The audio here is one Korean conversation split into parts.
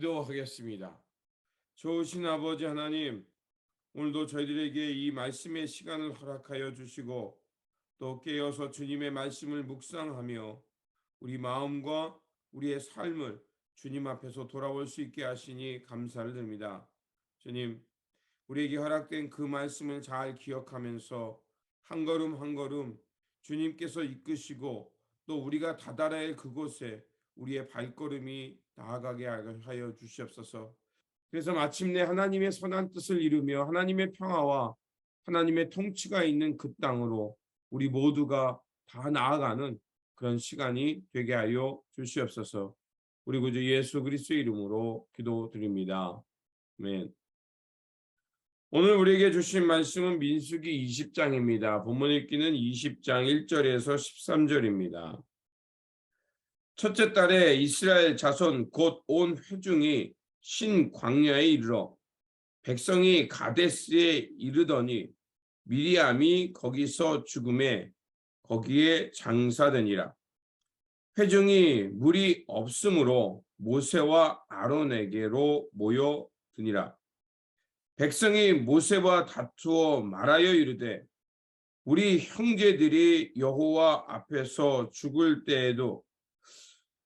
기도하겠습니다. 좋으신 아버지 하나님, 오늘도 저희들에게 이 말씀의 시간을 허락하여 주시고 또 깨어서 주님의 말씀을 묵상하며 우리 마음과 우리의 삶을 주님 앞에서 돌아올 수 있게 하시니 감사를 드립니다. 주님, 우리에게 허락된 그 말씀을 잘 기억하면서 한 걸음 한 걸음 주님께서 이끄시고 또 우리가 다다라야 할 그곳에 우리의 발걸음이 나아가게 하여 주시옵소서. 그래서 마침내 하나님의 선한 뜻을 이루며 하나님의 평화와 하나님의 통치가 있는 그 땅으로 우리 모두가 다 나아가는 그런 시간이 되게 하여 주시옵소서. 우리 구주 예수 그리스도의 이름으로 기도드립니다. 아멘. 오늘 우리에게 주신 말씀은 민수기 20장입니다. 본문 읽기는 20장 1절에서 13절입니다. 첫째 달에 이스라엘 자손 곧 온 회중이 신 광야에 이르러 백성이 가데스에 이르더니 미리암이 거기서 죽음에 거기에 장사되니라. 회중이 물이 없으므로 모세와 아론에게로 모여드니라. 백성이 모세와 다투어 말하여 이르되 우리 형제들이 여호와 앞에서 죽을 때에도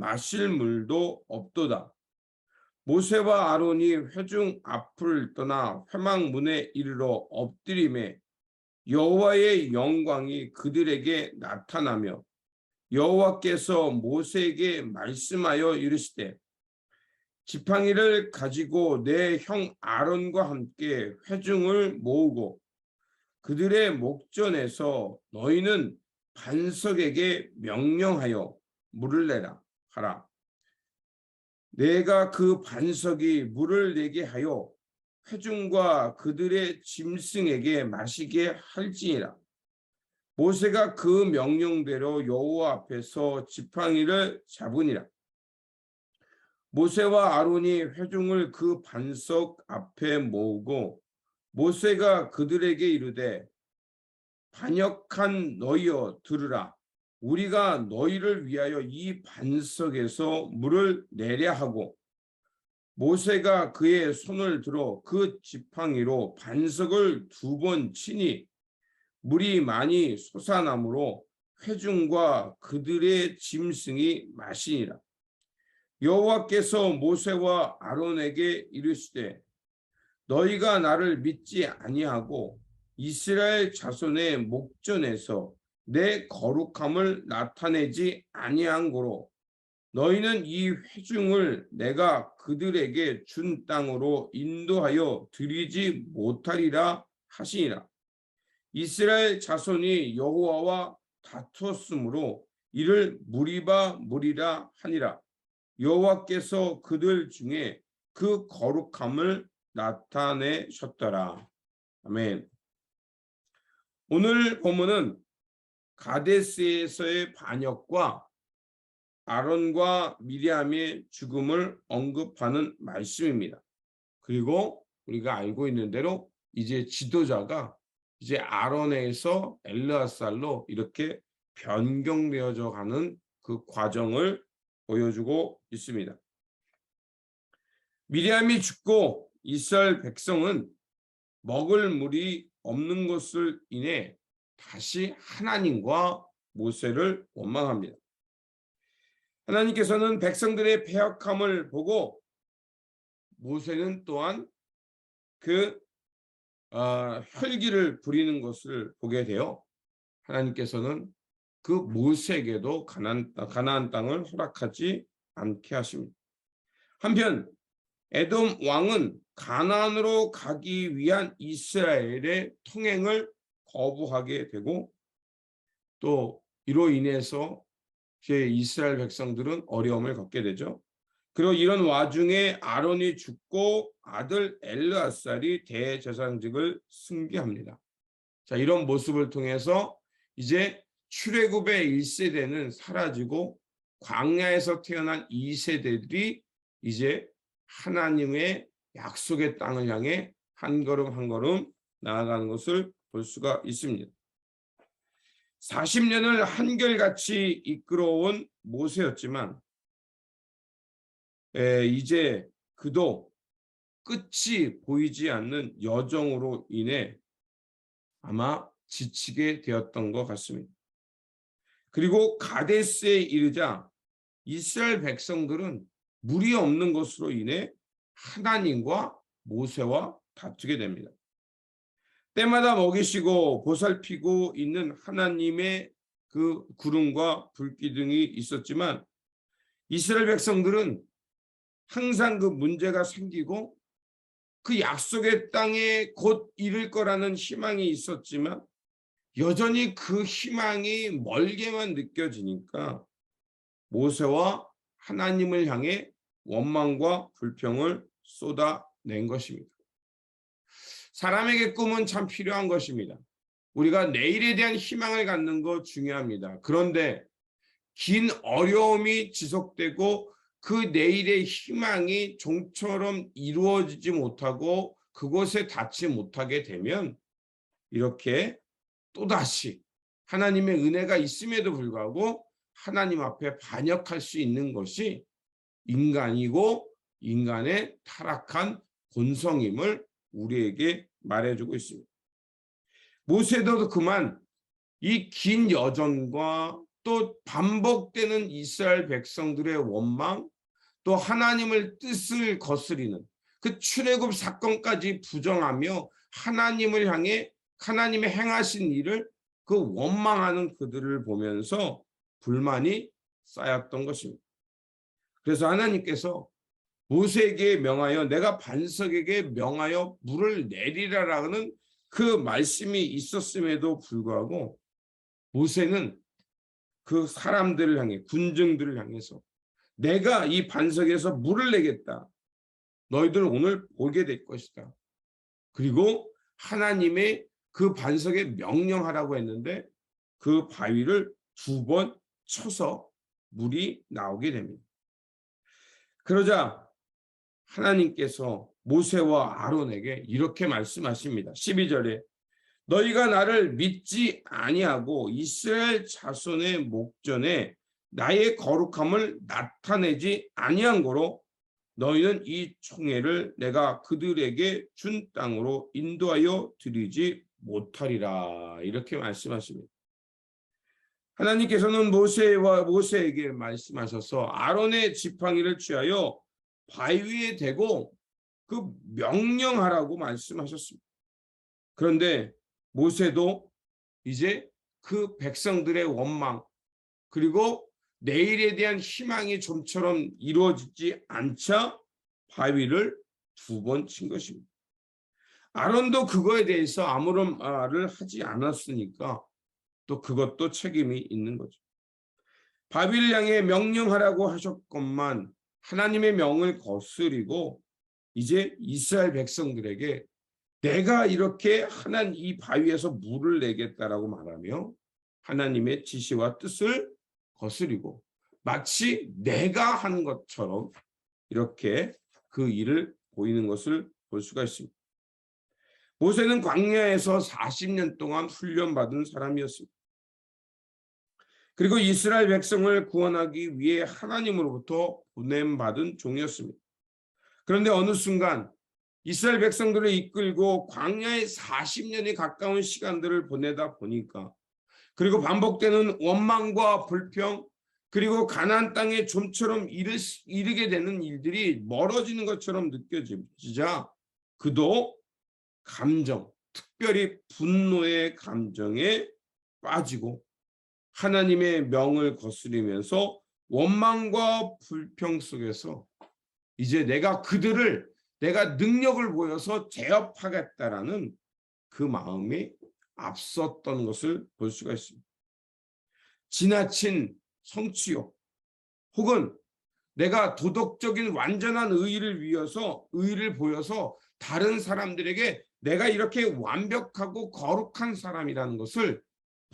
마실 물도 없도다. 모세와 아론이 회중 앞을 떠나 회망문에 이르러 엎드림에 여호와의 영광이 그들에게 나타나며 여호와께서 모세에게 말씀하여 이르시되 지팡이를 가지고 내 형 아론과 함께 회중을 모으고 그들의 목전에서 너희는 반석에게 명령하여 물을 내라 하라. 내가 그 반석이 물을 내게 하여 회중과 그들의 짐승에게 마시게 할지니라. 모세가 그 명령대로 여호와 앞에서 지팡이를 잡으니라. 모세와 아론이 회중을 그 반석 앞에 모으고 모세가 그들에게 이르되 반역한 너희여 들으라 우리가 너희를 위하여 이 반석에서 물을 내려 하고 모세가 그의 손을 들어 그 지팡이로 반석을 두 번 치니 물이 많이 솟아나므로 회중과 그들의 짐승이 마시니라. 여호와께서 모세와 아론에게 이르시되 너희가 나를 믿지 아니하고 이스라엘 자손의 목전에서 내 거룩함을 나타내지 아니한 고로 너희는 이 회중을 내가 그들에게 준 땅으로 인도하여 드리지 못하리라 하시니라. 이스라엘 자손이 여호와와 다투었으므로 이를 무리바 무리라 하니라. 여호와께서 그들 중에 그 거룩함을 나타내셨더라. 아멘. 오늘 본문은 가데스에서의 반역과 아론과 미리암의 죽음을 언급하는 말씀입니다. 그리고 우리가 알고 있는 대로 이제 지도자가 이제 아론에서 엘르아살로 이렇게 변경되어져 가는 그 과정을 보여주고 있습니다. 미리암이 죽고 이스라엘 백성은 먹을 물이 없는 것을 인해 다시 하나님과 모세를 원망합니다. 하나님께서는 백성들의 폐역함을 보고 모세는 또한 그 어, 혈기를 부리는 것을 보게 되어 하나님께서는 그 모세에게도 가나안, 가나안 땅을 허락하지 않게 하십니다. 한편 에돔 왕은 가나안으로 가기 위한 이스라엘의 통행을 거부하게 되고 또 이로 인해서 이스라엘 백성들은 어려움을 겪게 되죠. 그리고 이런 와중에 아론이 죽고 아들 엘르아살이 대제사장직을 승계합니다. 자, 이런 모습을 통해서 이제 출애굽의 1세대는 사라지고 광야에서 태어난 2세대들이 이제 하나님의 약속의 땅을 향해 한 걸음 한 걸음 나아가는 것을 볼 수가 있습니다. 40년을 한결같이 이끌어온 모세였지만 에, 이제 그도 끝이 보이지 않는 여정으로 인해 아마 지치게 되었던 것 같습니다. 그리고 가데스에 이르자 이스라엘 백성들은 물이 없는 것으로 인해 하나님과 모세와 다투게 됩니다. 때마다 먹이시고 보살피고 있는 하나님의 그 구름과 불기둥이 있었지만 이스라엘 백성들은 항상 그 문제가 생기고 그 약속의 땅에 곧 이를 거라는 희망이 있었지만 여전히 그 희망이 멀게만 느껴지니까 모세와 하나님을 향해 원망과 불평을 쏟아낸 것입니다. 사람에게 꿈은 참 필요한 것입니다. 우리가 내일에 대한 희망을 갖는 거 중요합니다. 그런데 긴 어려움이 지속되고 그 내일의 희망이 종처럼 이루어지지 못하고 그곳에 닿지 못하게 되면 이렇게 또다시 하나님의 은혜가 있음에도 불구하고 하나님 앞에 반역할 수 있는 것이 인간이고 인간의 타락한 본성임을 우리에게 말해주고 있습니다. 모세도 그만 이 긴 여정과 또 반복되는 이스라엘 백성들의 원망, 또 하나님을 뜻을 거스리는 그 출애굽 사건까지 부정하며 하나님을 향해 하나님의 행하신 일을 그 원망하는 그들을 보면서 불만이 쌓였던 것입니다. 그래서 하나님께서 모세에게 명하여 내가 반석에게 명하여 물을 내리라라는 그 말씀이 있었음에도 불구하고 모세는 그 사람들을 향해 군중들을 향해서 내가 이 반석에서 물을 내겠다. 너희들 오늘 보게 될 것이다. 그리고 하나님의 그 반석에 명령하라고 했는데 그 바위를 두 번 쳐서 물이 나오게 됩니다. 그러자 하나님께서 모세와 아론에게 이렇게 말씀하십니다. 12절에 너희가 나를 믿지 아니하고 이스라엘 자손의 목전에 나의 거룩함을 나타내지 아니한 거로 너희는 이 총회를 내가 그들에게 준 땅으로 인도하여 드리지 못하리라 이렇게 말씀하십니다. 하나님께서는 모세와 모세에게 말씀하셔서 아론의 지팡이를 취하여 바위에 대고 그 명령하라고 말씀하셨습니다. 그런데 모세도 이제 그 백성들의 원망 그리고 내일에 대한 희망이 좀처럼 이루어지지 않자 바위를 두 번 친 것입니다. 아론도 그거에 대해서 아무런 말을 하지 않았으니까 또 그것도 책임이 있는 거죠. 향해 명령하라고 하셨건만 하나님의 명을 거스리고 이제 이스라엘 백성들에게 내가 이렇게 하나님 이 바위에서 물을 내겠다라고 말하며 하나님의 지시와 뜻을 거스리고 마치 내가 한 것처럼 이렇게 그 일을 보이는 것을 볼 수가 있습니다. 모세는 광야에서 40년 동안 훈련받은 사람이었습니다. 그리고 이스라엘 백성을 구원하기 위해 하나님으로부터 보냄받은 종이었습니다. 그런데 어느 순간 이스라엘 백성들을 이끌고 광야에 40년이 가까운 시간들을 보내다 보니까 그리고 반복되는 원망과 불평 그리고 가나안 땅에 좀처럼 이르, 이르게 되는 일들이 멀어지는 것처럼 느껴지자 그도 감정, 특별히 분노의 감정에 빠지고 하나님의 명을 거스리면서 원망과 불평 속에서 이제 내가 그들을 내가 능력을 보여서 제압하겠다라는 그 마음이 앞섰던 것을 볼 수가 있습니다. 지나친 성취욕 혹은 내가 도덕적인 완전한 의의를 위해서 의의를 보여서 다른 사람들에게 내가 이렇게 완벽하고 거룩한 사람이라는 것을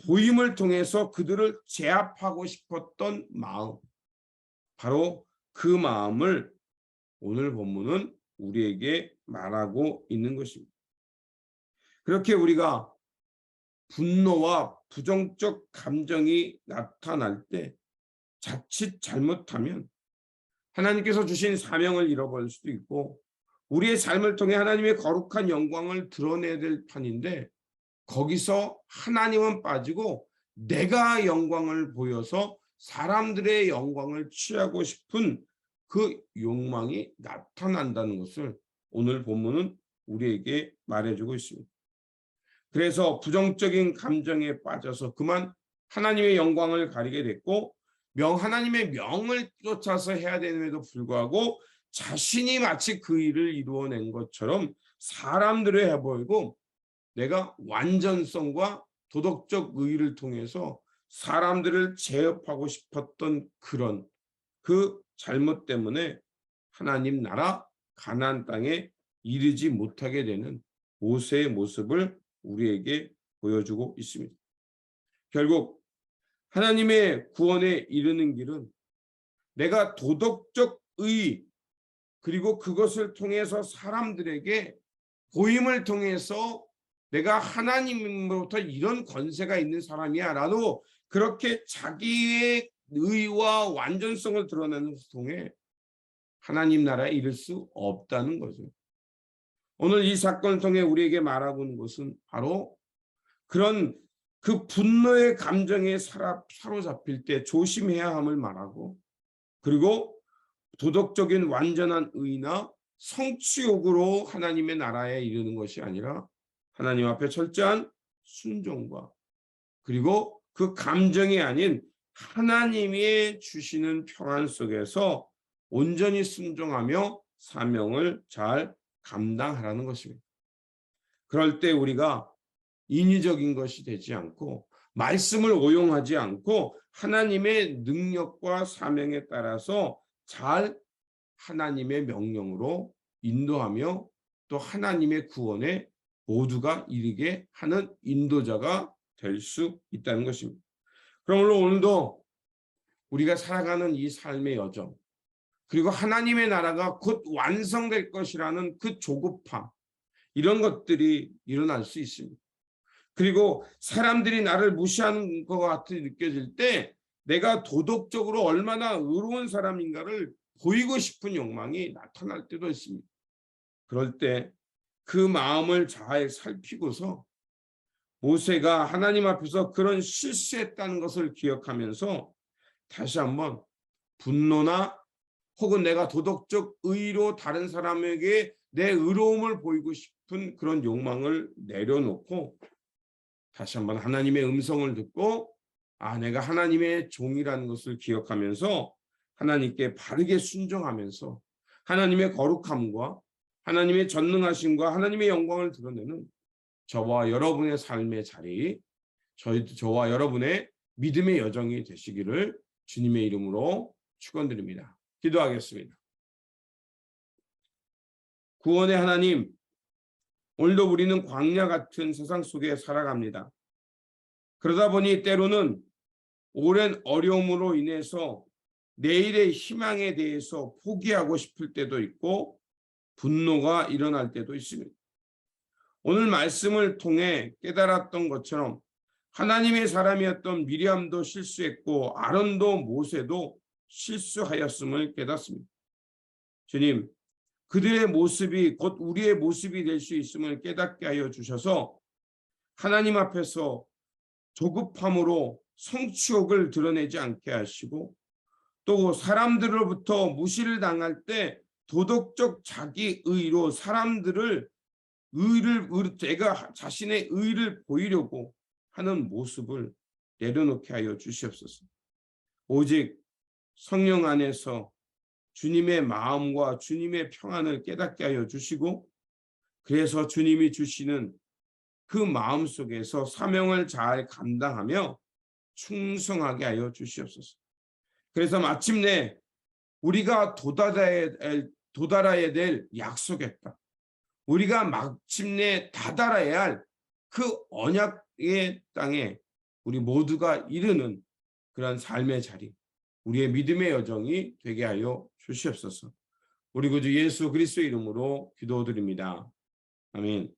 보임을 통해서 그들을 제압하고 싶었던 마음. 바로 그 마음을 오늘 본문은 우리에게 말하고 있는 것입니다. 그렇게 우리가 분노와 부정적 감정이 나타날 때 자칫 잘못하면 하나님께서 주신 사명을 잃어버릴 수도 있고 우리의 삶을 통해 하나님의 거룩한 영광을 드러내야 될 판인데 거기서 하나님은 빠지고 내가 영광을 보여서 사람들의 영광을 취하고 싶은 그 욕망이 나타난다는 것을 오늘 본문은 우리에게 말해주고 있습니다. 그래서 부정적인 감정에 빠져서 그만 하나님의 영광을 가리게 됐고 명 하나님의 명을 쫓아서 해야 됨에도 불구하고 자신이 마치 그 일을 이루어낸 것처럼 사람들을 해보이고 내가 완전성과 도덕적 의의를 통해서 사람들을 제압하고 싶었던 그런 그 잘못 때문에 하나님 나라 가나안 땅에 이르지 못하게 되는 모세의 모습을 우리에게 보여주고 있습니다. 결국 하나님의 구원에 이르는 길은 내가 도덕적 의 그리고 그것을 통해서 사람들에게 보임을 통해서 내가 하나님으로부터 이런 권세가 있는 사람이야 라도 그렇게 자기의 의와 완전성을 드러내는 통해 하나님 나라에 이를 수 없다는 거죠. 오늘 이 사건을 통해 우리에게 말하고 있는 것은 바로 그런 그 분노의 감정에 사로잡힐 때 조심해야 함을 말하고 그리고 도덕적인 완전한 의나 성취욕으로 하나님의 나라에 이르는 것이 아니라 하나님 앞에 철저한 순종과 그리고 그 감정이 아닌 하나님이 주시는 평안 속에서 온전히 순종하며 사명을 잘 감당하라는 것입니다. 그럴 때 우리가 인위적인 것이 되지 않고 말씀을 오용하지 않고 하나님의 능력과 사명에 따라서 잘 하나님의 명령으로 인도하며 또 하나님의 구원에 모두가 이르게 하는 인도자가 될 수 있다는 것입니다. 그러므로 오늘도 우리가 살아가는 이 삶의 여정 그리고 하나님의 나라가 곧 완성될 것이라는 그 조급함 이런 것들이 일어날 수 있습니다. 그리고 사람들이 나를 무시하는 것 같이 느껴질 때 내가 도덕적으로 얼마나 의로운 사람인가를 보이고 싶은 욕망이 나타날 때도 있습니다. 그럴 때 그 마음을 잘 살피고서 모세가 하나님 앞에서 그런 실수했다는 것을 기억하면서 다시 한번 분노나 혹은 내가 도덕적 의로 다른 사람에게 내 의로움을 보이고 싶은 그런 욕망을 내려놓고 다시 한번 하나님의 음성을 듣고 아 내가 하나님의 종이라는 것을 기억하면서 하나님께 바르게 순종하면서 하나님의 거룩함과 하나님의 전능하심과 하나님의 영광을 드러내는 저와 여러분의 삶의 자리, 저희 저와 여러분의 믿음의 여정이 되시기를 주님의 이름으로 축원드립니다. 기도하겠습니다. 구원의 하나님, 오늘도 우리는 광야 같은 세상 속에 살아갑니다. 그러다 보니 때로는 오랜 어려움으로 인해서 내일의 희망에 대해서 포기하고 싶을 때도 있고 분노가 일어날 때도 있습니다. 오늘 말씀을 통해 깨달았던 것처럼 하나님의 사람이었던 미리암도 실수했고 아론도 모세도 실수하였음을 깨닫습니다. 주님, 그들의 모습이 곧 우리의 모습이 될 수 있음을 깨닫게 하여 주셔서 하나님 앞에서 조급함으로 성취욕을 드러내지 않게 하시고 또 사람들로부터 무시를 당할 때 도덕적 자기의로 사람들을 의를 제가 자신의 의를 보이려고 하는 모습을 내려놓게 하여 주시옵소서. 오직 성령 안에서 주님의 마음과 주님의 평안을 깨닫게 하여 주시고 그래서 주님이 주시는 그 마음 속에서 사명을 잘 감당하며 충성하게 하여 주시옵소서. 그래서 마침내 우리가 도달해야, 도달해야 될 약속의 땅, 우리가 마침내 다다라야 할 그 언약의 땅에 우리 모두가 이르는 그런 삶의 자리, 우리의 믿음의 여정이 되게 하여 주시옵소서. 우리 구주 예수 그리스도 이름으로 기도드립니다. 아멘.